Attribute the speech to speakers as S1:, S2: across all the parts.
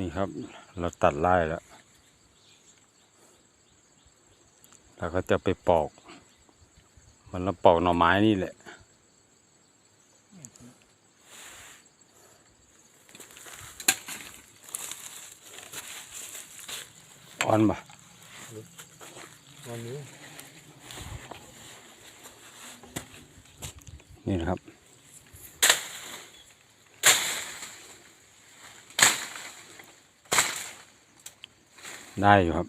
S1: นี่ครับ เราตัดไล่แล้วเราก็จะไปปอก มันเราปอกหน่อไม้นี่แหละ อ่อนปะ
S2: วันนี้
S1: นี่นะครับ ได้อยู่ครับ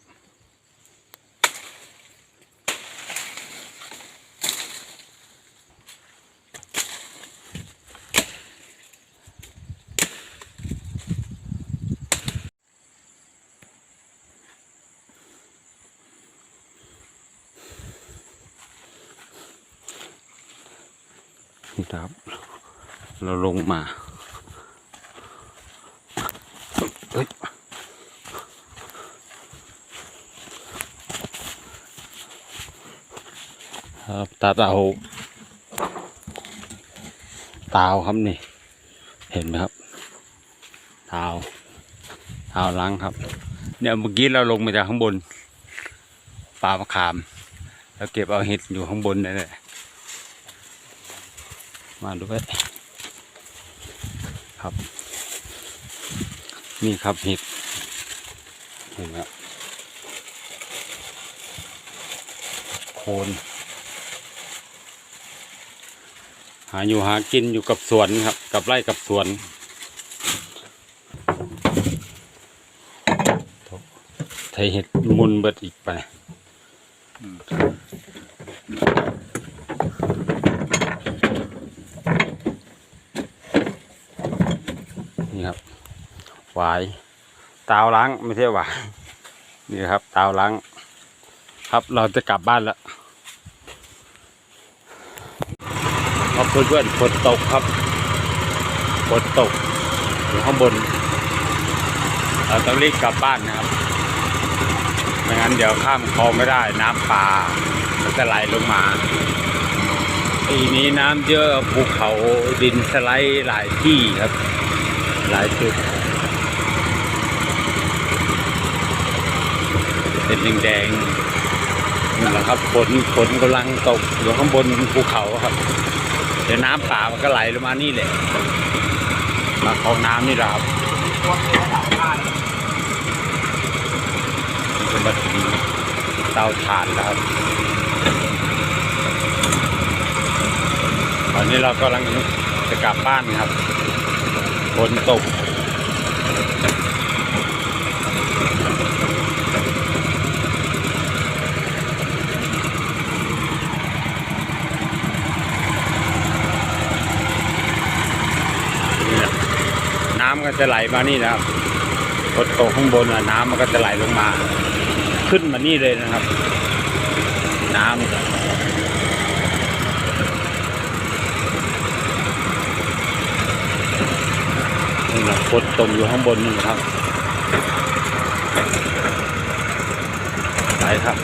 S1: นี่ครับ เราลงมาเอ้ย ครับตาเตาตาวครับนี่ เห็นไหมครับเท้าเท้าล้างครับ เนี่ยเมื่อกี้เราลงมาจากข้างบนป่ามะขาม แล้วเก็บเอาเห็ดอยู่ข้างบนนี่แหละมาด้วยครับ นี่ครับเห็ดเห็นไหมครับโคน หาอยู่หากินอยู่กับสวนครับ กับไร่กับสวนไทยเห็ดมุนเบิดอีกไปนี่ครับหวายตาวล้างไม่ใช่หวายนี่ครับตาวล้าง ครับเราจะกลับบ้านแล้ว ครับเพื่อนๆฝนตกครับฝนตกอยู่ข้างบนเราต้องรีบกลับบ้านนะครับไม่งั้นเดี๋ยวข้ามคลองไม่ได้น้ำป่ามันจะไหลลงมาปีนี้น้ำเยอะภูเขาดินสไลด์หลายที่ครับ หลายจุดเป็นแดงๆนั่นแหละครับฝนฝนกำลังตกอยู่ข้างบนภูเขาครับ เดี๋ยวน้ำป่ามันก็ไหลลงมานี่แหละมาคลองน้ำนี่แหละครับมันจะมาถึงเตาถ่านแล้วครับตอนนี้เรากำลังจะกลับบ้านครับฝนตก นี่แหละ น้ำก็จะไหลมานี่นะครับฝนตกข้างบนน้ำมันก็จะไหลลงมา ขึ้นมานี่เลยนะครับ น้ำนี่แหละฝนตกอยู่ข้างบนนี่ครับ ไหลครับ